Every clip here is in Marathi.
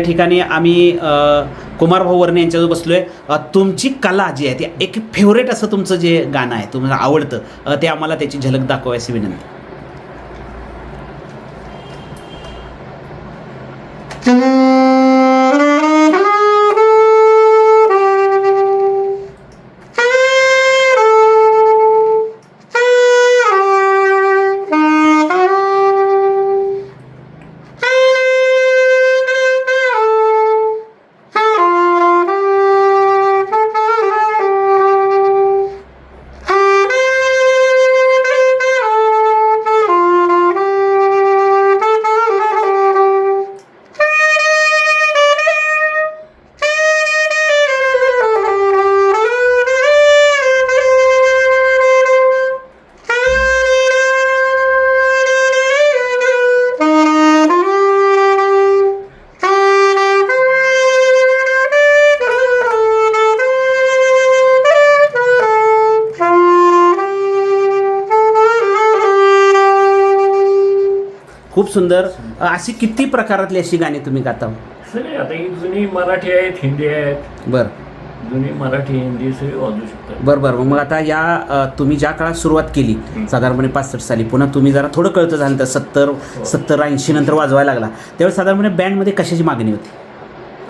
या ठिकाणी आम्ही कुमार भाऊ वर्णे यांच्याजवळ बसलोय. आहे तुमची कला जी आहे ती एक फेवरेट असं तुमचं जे गाणं आहे तुम्हाला आवडतं ते आम्हाला त्याची झलक दाखवायची विनंती. खूप सुंदर. अशी किती प्रकारातली अशी गाणी तुम्ही गाता? सगळे. आता ही जुनी मराठी आहेत हिंदी आहेत. बरं. जुनी मराठी हिंदी सगळी वाजू शकतात. बरं बरं. मग आता या अ, तुम्ही ज्या काळात सुरुवात केली साधारणपणे पासष्ट साली पुन्हा तुम्ही जरा थोडं कळतं झालं तर सत्तर सत्तर ऐंशी नंतर वाजवायला लागला. त्यावेळेस साधारणपणे बँडमध्ये कशाची मागणी होती?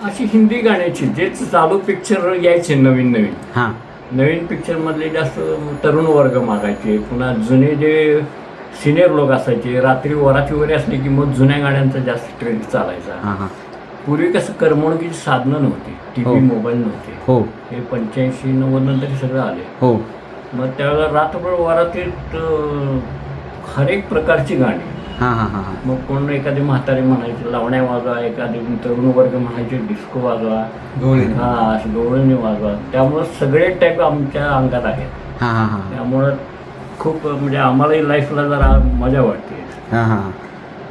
अशी हिंदी गाण्याची जे चालू पिक्चर यायचे नवीन नवीन. हां. नवीन पिक्चरमधले जास्त तरुण वर्ग मागायचे. पुन्हा जुने जे सिनियर लोक असायचे रात्री वराती वगैरे असली की मग जुन्या गाण्यांचा जास्त ट्रेंड चालायचा. हां हां. पूर्वी कसं करमणुकीची साधनं नव्हती टी हो. व्ही मोबाईल नव्हते. हो. हे पंच्याऐंशी नव्वद नंतर हे सगळं आले. हो. मग त्यावेळेला रात्रभर वरातीत अं, हरेक प्रकारची गाणी. हां हां हां हां. मग कोण एखादी म्हातारी म्हणायची लावण्या वाजवा एखादी तरुण वर्ग म्हणायचे डिस्को वाजवा. हा गवळणी वाजवा. त्यामुळं सगळे टाईप आमच्या अंगात आहेत. हां हां हां. त्यामुळं खूप म्हणजे आम्हालाही लाईफला जरा मजा वाटते. हां हां.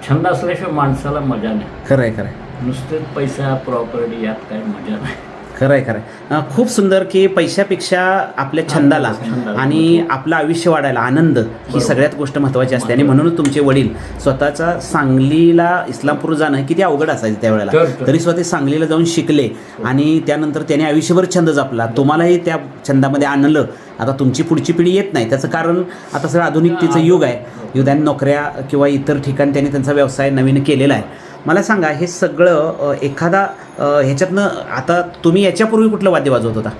छंद असल्याशिवाय माणसाला मजा नाही. खरं आहे खरं आहे नुसतेच पैसा प्रॉपर्टी यात काही मजा नाही. खरं आहे खरं आहे खूप सुंदर की पैशापेक्षा आपल्या छंदाला. आणि आपलं आयुष्य वाढायला आनंद ही सगळ्यात गोष्ट महत्त्वाची असते. आणि म्हणूनच तुमचे वडील स्वतःचा सांगलीला इस्लामपूर जाणं किती अवघड असायचं त्यावेळेला. तरी स्वतः सांगलीला जाऊन शिकले. आणि त्यानंतर त्याने आयुष्यभर छंद जपला. तुम्हालाही त्या छंदामध्ये आणलं. आता तुमची पुढची पिढी येत नाही. त्याचं कारण आता सगळं आधुनिकतेचं युग आहे. युद्धाने नोकऱ्या किंवा इतर ठिकाणी त्यांनी त्यांचा व्यवसाय नवीन केलेला आहे. मला सांगा हे सगळं एखादा ह्याच्यातनं आता तुम्ही याच्यापूर्वी कुठलं वाद्य वाजवत होता?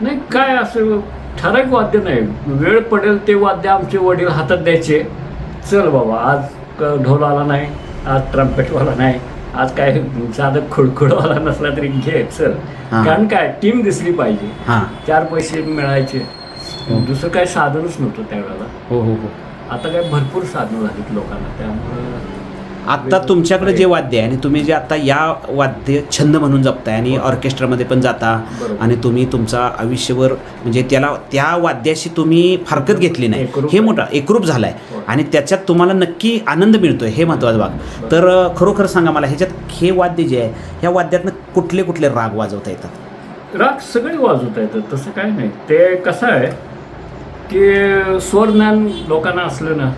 नाही काय असं ठराविक वाद्य नाही. वेळ पडेल ते वाद्य आमचे वडील हातात द्यायचे. चल बाबा आज क- ढोल आला नाही आज ट्रम्पेटवाला नाही आज काय साधं खुडखुडवाला नसला तरी घे चल. कारण काय टीम दिसली पाहिजे. हां. चार पैसे मिळायचे. हो. दुसरं काय साधनच नव्हतं त्यावेळेला. हो हो हो. आता काय भरपूर साधनं झालीत लोकांना त्यामुळं आत्ता तुमच्याकडे जे वाद्य आहे आणि तुम्ही जे आता या वाद्य छंद म्हणून जपताय आणि ऑर्केस्ट्रामध्ये पण जाता. आणि तुम्ही तुमचा आयुष्यभर म्हणजे त्याला त्या वाद्याशी तुम्ही फारकत घेतली नाही. हे आहे. मोठा एकरूप झालाय. हो. आणि त्याच्यात तुम्हाला नक्की आनंद मिळतोय हे महत्वाचं भाग तर खरोखर सांगा मला ह्याच्यात हे वाद्य जे आहे ह्या वाद्यातनं कुठले कुठले राग वाजवता येतात? राग सगळे वाजवता येतात तसं काय नाही. ते कसं आहे की स्वरज्ञान लोकांना असलं ना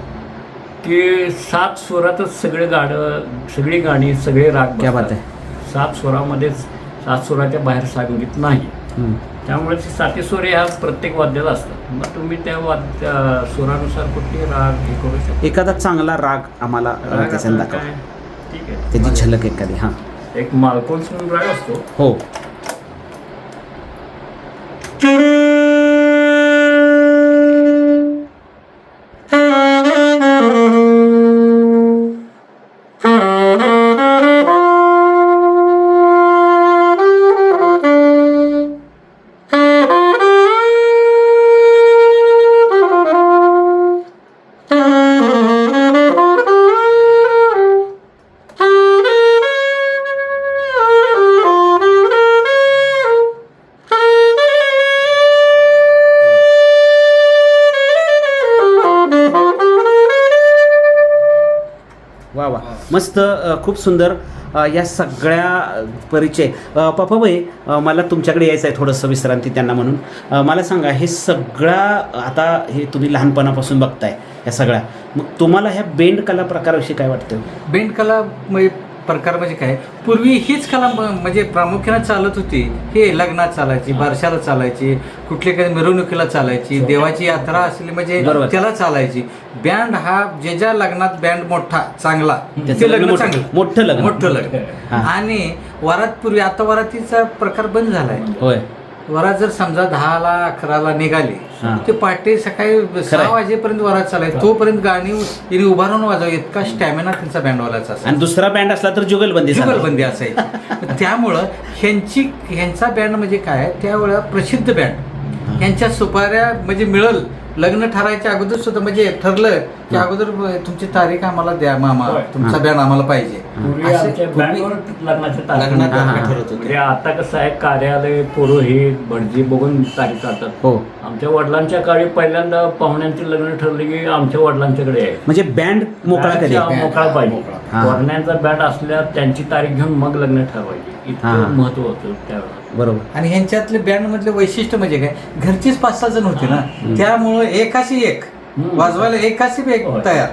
की सात स्वरातच सगळे गाणं सगळी गाणी सगळे राग क्या. बात सात स्वरामध्येच सात स्वराच्या बाहेर संगीत नाही. त्यामुळे साती स्वर ह्या प्रत्येक वाद्याला असतात. मग तुम्ही त्या वाद्य स्वरानुसार कुठली राग हे करू शकता? एखादा चांगला राग आम्हाला राग त्याच्यात दाखवा. काय? ठीक आहे. त्याची झलक एखादी हां. एक मालकोन म्हणून राग असतो. हो. मस्त खूप सुंदर या सगळ्या परिचय. अ, पप्पाबाई मला तुमच्याकडे यायचं आहे थोडंसं विश्रांती त्यांना म्हणून. मला सांगा हे सगळ्या आता हे तुम्ही लहानपणापासून बघताय या सगळ्या. मग तुम्हाला ह्या बेंड कला प्रकाराविषयी काय वाटतं? बेंड कला म्हणजे प्रकार म्हणजे काय? पूर्वी हीच कला म्हणजे प्रामुख्याने चालत होती. हे लग्नात चालायची बारशाला चालायची कुठल्या काही मिरवणुकीला चालायची देवाची यात्रा असली म्हणजे. त्याला चालायची. बँड हा जे ज्या लग्नात बँड मोठा चांगला त्याचं ते लग्न चांगलं. मोठं लग्न. मोठं लग्न. हा. आणि वरात पूर्वी आता वरातीचा प्रकार बंद झालाय. होय. वरात जर समजा दहाला अकराला निघाली. ते पहाटे सकाळी सहा वाजेपर्यंत वरात चालाय तोपर्यंत गाणी तिने उभारून वाजव. इतका स्टॅमिना त्यांचा बँडवालाचा असा आणि दुसरा बँड असला तर जुगलबंदी. जुगलबंदी असायची. त्यामुळं ह्यांची ह्यांचा बँड म्हणजे काय? त्यावेळेला प्रसिद्ध बँड ह्यांच्या सुपाऱ्या म्हणजे मिळल. लग्न ठरायच्या अगोदर सुद्धा म्हणजे ठरलं. की अगोदर तुमची तारीख आम्हाला द्या मामा. होय. तुमचा. बँड आम्हाला पाहिजे. पूर्वी असे आमच्या पूर्वी बँडवर लग्नाचे तारीख लग्नात तारखा. ठरत म्हणजे होते आता कसं आहे कार्यालय पुरोहित भटजी बघून तारीख काढतात. हो. आमच्या वडिलांच्या काळी पहिल्यांदा पाहुण्यांची लग्न ठरली की आमच्या वडिलांच्याकडे आहे म्हणजे बँड मोकळा कधी? बँडचा मोकळा पाहिजे. मोकळा. हा. वरण्यांचा बँड असल्या त्यांची तारीख घेऊन मग लग्न ठरवायची. हा, इतकं. महत्त्व होतं त्यावेळेला. बरोबर. आणि ह्यांच्यातले बँड मधले वैशिष्ट्य म्हणजे काय? घरचीच पाच सहा जण होते ना? त्यामुळं एकाशी एक. वाजवायला एकाशी बी एक. तयार.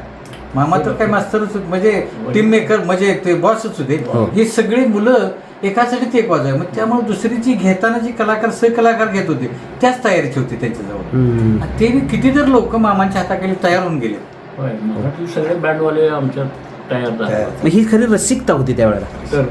मामा तर काय मास्तरच म्हणजे टीम मेकर म्हणजे ते बॉसच होते. हो. ही सगळी मुलं एकासाठी ते एक वाजवाय मग त्यामुळे दुसरी जी घेताना जी कलाकार सहकलाकार घेत होते त्याच तयारीची होती त्यांच्याजवळ. ते बी किती तर लोक मामांच्या हाताखाली तयार होऊन गेले. सगळे बँडवाले आमच्यात तयार ही खरी रसिकता होती त्यावेळेला.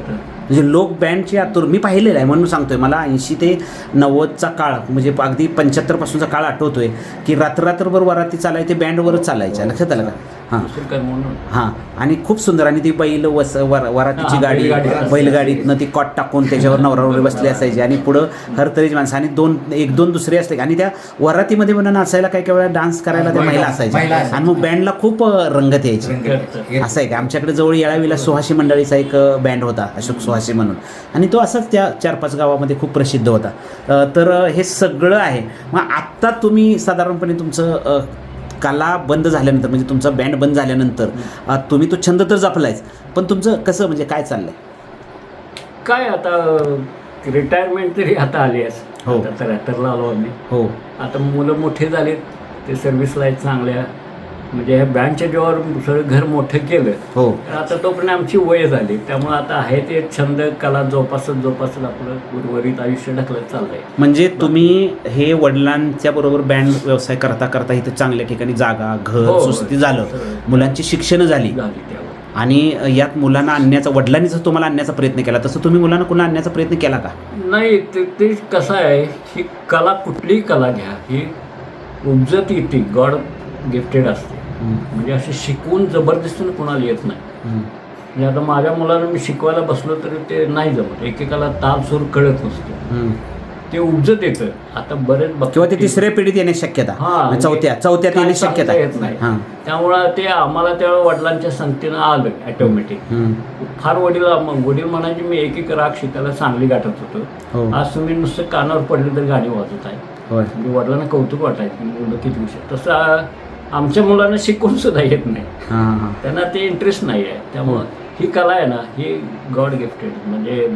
म्हणजे लोक बँडची आतुर मी पाहिलेलं आहे म्हणून सांगतोय. मला ऐंशी ते नव्वदचा काळ म्हणजे अगदी पंच्याहत्तरपासूनचा काळ आठवतोय की रात्र रात्रभर वराती चालाय ते बँडवरच चालायच्या लक्षात आलं का? हां. म्हणून. हां. आणि खूप सुंदर. आणि ती बैल वस वर वरातीची गाडी बैलगाडी. बैलगाडीतनं ती कॉट टाकून त्याच्यावर नवरावर बसली असायची. आणि पुढं हरतरीची माणसं. आणि दोन एक दोन दुसरे असले. आणि त्या वरातीमध्ये म्हणून नाचायला काही काही वेळा डान्स करायला त्या महिला असायच्या. आणि मग बँडला खूप रंगत यायची. असं आहे का? आमच्याकडे जवळ येळावीला सुहासी मंडळीचा एक बँड होता अशोक सुहासी म्हणून. आणि तो असाच त्या चार पाच गावामध्ये खूप प्रसिद्ध होता. तर हे सगळं आहे. मग आत्ता तुम्ही साधारणपणे तुमचं कला बंद झाल्यानंतर म्हणजे तुमचा बँड बंद झाल्यानंतर तुम्ही तो छंद तर जपलायच पण तुमचं कसं म्हणजे काय चाललंय? काय आता रिटायरमेंट तरी आता आली आहे. हो. त्र्याहत्तरला आलो आम्ही. हो. आता मुलं मोठे झालेत ते सर्व्हिसला आहेत चांगल्या म्हणजे ह्या बँडच्या जेव्हा सगळं घर मोठं केलं हो. तर आता तोपर्यंत आमची वय झाली. त्यामुळे आता आहे ते छंद कला जोपासत जोपासत आपलं उर्वरित आयुष्य ढकलत चाललंय. म्हणजे तुम्ही हे वडिलांच्या बरोबर बँड व्यवसाय करता करता इथं चांगल्या ठिकाणी जागा घर हो. सुस्ती झालं. मुलांची शिक्षणं झाली. आणि यात मुलांना आणण्याचा वडिलांनी जसं तुम्हाला आणण्याचा प्रयत्न केला. तसं तुम्ही मुलांना कुणा आणण्याचा प्रयत्न केला का? नाही ते ते कसं आहे ही कला कुठलीही कला घ्या. ही उपजत येते. गॉड गिफ्टेड असते म्हणजे असे शिकवून जबरदस्तीनं कुणाला येत नाही. म्हणजे आता माझ्या मुलाला मी शिकवायला बसलो तरी ते नाही जमत. एकेकाला ताल सूर कळत नसतो. ते उपजत येतं. आता बरेच किंवा ते तिसऱ्या पिढीत येण्याची शक्यता. हा, म्हणजे चौथ्या चौथ्यात येण्याची शक्यता. येत नाही. हां. त्यामुळं ते आम्हाला त्यावेळेला वडिलांच्या संगतीनं आलं ॲटोमॅटिक. फार वडील मग वडील म्हणायचे मी एक एक राग शिकायला चांगली गाठत हो. होतो आज तुम्ही नुसतं कानावर पडले तर गाणी वाजवत आहे म्हणजे वडिलांना कौतुक वाटायचं मुलं किती हुशार. तसं आमच्या मुलांना शिकवून सुद्धा येत नाही. हां हां. त्यांना ते इंटरेस्ट नाही आहे त्यामुळं ही. कला आहे ना ही गॉड गिफ्टेड म्हणजे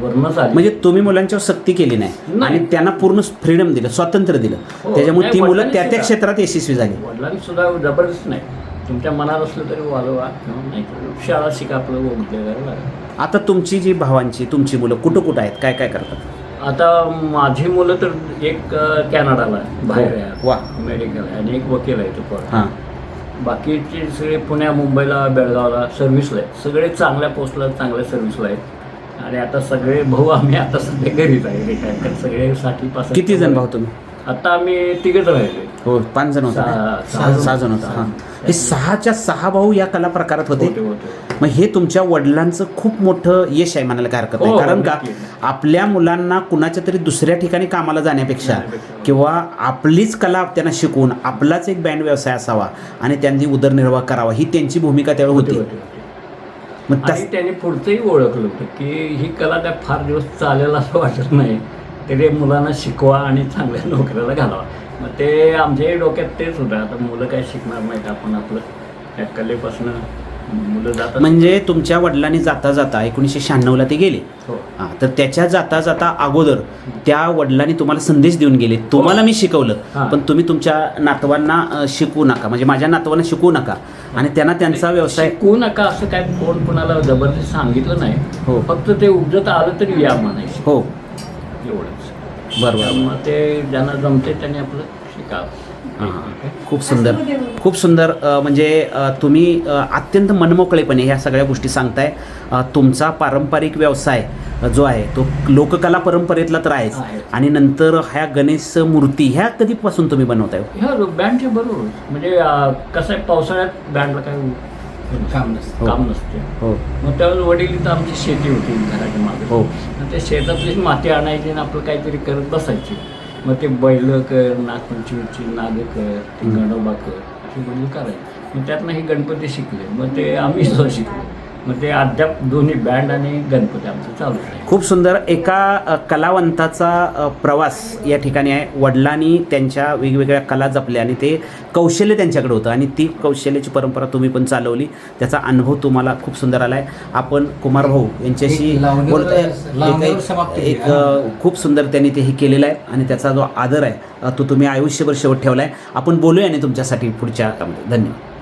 वरणच आली. म्हणजे तुम्ही मुलांच्यावर सक्ती केली नाही. आणि त्यांना पूर्ण फ्रीडम दिलं स्वातंत्र्य दिलं. हो, त्याच्यामुळे ती मुलं त्या त्या. क्षेत्रात यशस्वी झाली. वडिलांनी सुद्धा जबरदस्त नाही. तुमच्या मनात असलं तरी किंवा नाही शाळा शिका आपलं आता तुमची जी भावांची तुमची मुलं कुठं कुठं आहेत? काय काय करतात? आता माझी मुलं तर एक कॅनडाला आहे, बाहेर आहे. वा. अमेरिकेला आहे. आणि एक वकील आहे तो. हां. बाकीचे सगळे पुण्या मुंबईला बेळगावला सर्व्हिसला आहेत. सगळे चांगल्या पोस्टला चांगल्या सर्व्हिसला आहेत. आणि आता सगळे भाऊ आम्ही आता सध्या घरीच आहे. रिटायर सगळे साठी पाच किती जण भाऊ तुम्ही? आता आम्ही तिघच राहिले हो पाच जण होता. सहा- जण. होता. हां. हे सहाच्या सहा भाऊ या कला प्रकारात होते. मग हे तुमच्या वडिलांचं खूप मोठं यश आहे म्हणायला काय हरकत नाही. हो, कारण का नक्की. आपल्या मुलांना कुणाच्या तरी दुसऱ्या ठिकाणी कामाला जाण्यापेक्षा. किंवा आपलीच कला त्यांना शिकवून आपलाच एक बँड व्यवसाय असावा आणि त्यांनी उदरनिर्वाह करावा ही त्यांची भूमिका त्यावेळी होते. मग आणि तस त्यांनी पुढचंही ओळखलं होतं की ही कला काय फार दिवस चालेल असं वाटत नाही. तरी मुलांना शिकवा आणि चांगल्या नोकऱ्याला घालावा. मग ते आमच्याही डोक्यात तेच होतं. आता मुलं काय शिकणार नाहीत आपण आपलं. त्या कलेपासनं मुलं जातात. म्हणजे तुमच्या वडिलांनी जाता जाता एकोणीसशे शहाण्णवला ते गेले. हो. हां तर त्याच्या जाता जाता अगोदर त्या वडिलांनी तुम्हाला संदेश देऊन गेले. तुम्हाला मी शिकवलं हां. पण तुम्ही तुमच्या नातवांना अ, शिकवू नका. म्हणजे माझ्या नातवांना शिकवू नका. आणि त्यांना त्यांचा व्यवसाय शिकू नका असं काय कोण कुणाला जबरदस्त सांगितलं हो. नाही फक्त ते उपजत आलं तरी या म्हणायचं. हो. एवढंच. बरोबर त्यामुळे ते ज्यांना जमते त्यांनी आपलं शिकावं. हां, हां. खूप सुंदर. खूप सुंदर म्हणजे तुम्ही अत्यंत मनमोकळेपणे ह्या सगळ्या गोष्टी सांगताय. तुमचा पारंपरिक व्यवसाय जो आहे तो लोककला परंपरेतला तर आहेच. आहे. आणि नंतर ह्या गणेश मूर्ती ह्या कधीपासून तुम्ही बनवताय? ह्या बँडचे बरोबर. म्हणजे कसं आहे पावसाळ्यात बँडला काय काम नसतं. काम नसते. हो. मग त्यावेळेस वडील इथं आमची शेती होती घराच्या मागे. हो. मग त्या शेतातलीच माती आणायची आणि आपलं काहीतरी करत बसायची. मग ते बैल कर नागपंचमीची नाग कर ते. गणोबा कर असे वडील करायचे. मग त्यातनं हे गणपती शिकले. मग ते आम्ही सुद्धा शिकलो. मग ते अद्याप दोन्ही बँड आणि गणपती आमचं चालू आहे. खूप सुंदर. एका कलावंताचा प्रवास या ठिकाणी आहे. वडिलांनी त्यांच्या वेगवेगळ्या कला जपल्या आणि ते कौशल्य त्यांच्याकडे होतं आणि ती कौशल्याची परंपरा तुम्ही पण चालवली. त्याचा अनुभव तुम्हाला खूप सुंदर आला आहे आपण कुमार भाऊ यांच्याशी एक बोलतोय. खूप सुंदर त्यांनी ते हे केलेलं आहे आणि त्याचा जो आदर आहे तो तुम्ही आयुष्यभर शेवट ठेवला आहे आपण बोलूया आणि तुमच्यासाठी पुढच्या धन्यवाद.